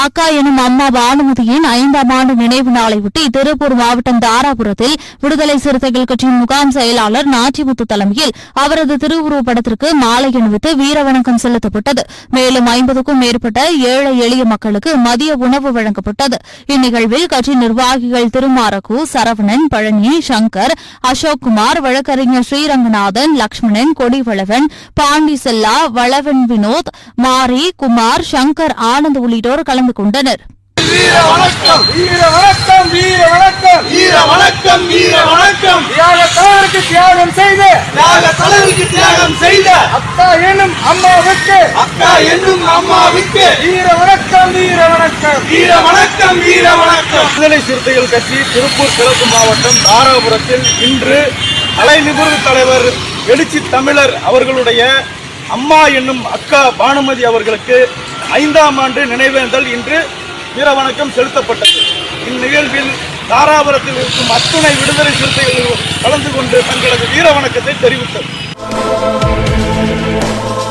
அக்கா எனும் அம்மா பானுமதியின் ஐந்தாம் ஆண்டு நினைவு நாளையொட்டி திருப்பூர் மாவட்டம் தாராபுரத்தில் விடுதலை சிறுத்தைகள் கட்சியின் முகாம் செயலாளர் நாச்சிமுத்து தலைமையில் அவரது திருவுருவப் படத்திற்கு மாலை அணிவித்து வீரவணக்கம் செலுத்தப்பட்டது. மேலும் ஐம்பதுக்கும் மேற்பட்ட ஏழை எளிய மக்களுக்கு மதிய உணவு வழங்கப்பட்டது. இந்நிகழ்வில் கட்சி நிர்வாகிகள் திருமாரகு சரவணன் பழனி சங்கர் அசோக்குமார் வழக்கறிஞர் ஸ்ரீரங்கநாதன் லட்சுமணன் கொடிவளவன் பாண்டி செல்லா வளவன் வினோத் மாரி குமார் சங்கர் ஆனந்த் உள்ளிட்டோர் கலந்து கொண்டனர். வீர வணக்கம் வீர வணக்கம் வீர வணக்கம் வீர வணக்கம் வீர வணக்கம் தியாக தலைவருக்கு தியாகம் செய்து. தியாக தலைவருக்கு தியாகம் செய்த. அக்கா எனும் அம்மாவுக்கு. அக்கா என்னும் அம்மாவுக்கு. வீர வணக்கம் வீர வணக்கம் வீர வணக்கம் வீர வணக்கம் விடுதலை சிறுத்தைகள் கட்சி திருப்பூர் கிழக்கு மாவட்டம் தாராபுரத்தில் இன்று கலை நிபுணர் தலைவர் எழுச்சி தமிழர் அவர்களுடைய அம்மா என்னும் அக்கா பானுமதி அவர்களுக்கு ஐந்தாம் ஆண்டு நினைவேந்தல் இன்று வீரவணக்கம் செலுத்தப்பட்டது. இந்நிகழ்வில் தாராபுரத்தில் இருக்கும் அத்துணை விடுதலை சிறுத்தைகள் கலந்து கொண்டு தங்களது வீரவணக்கத்தை தெரிவித்தது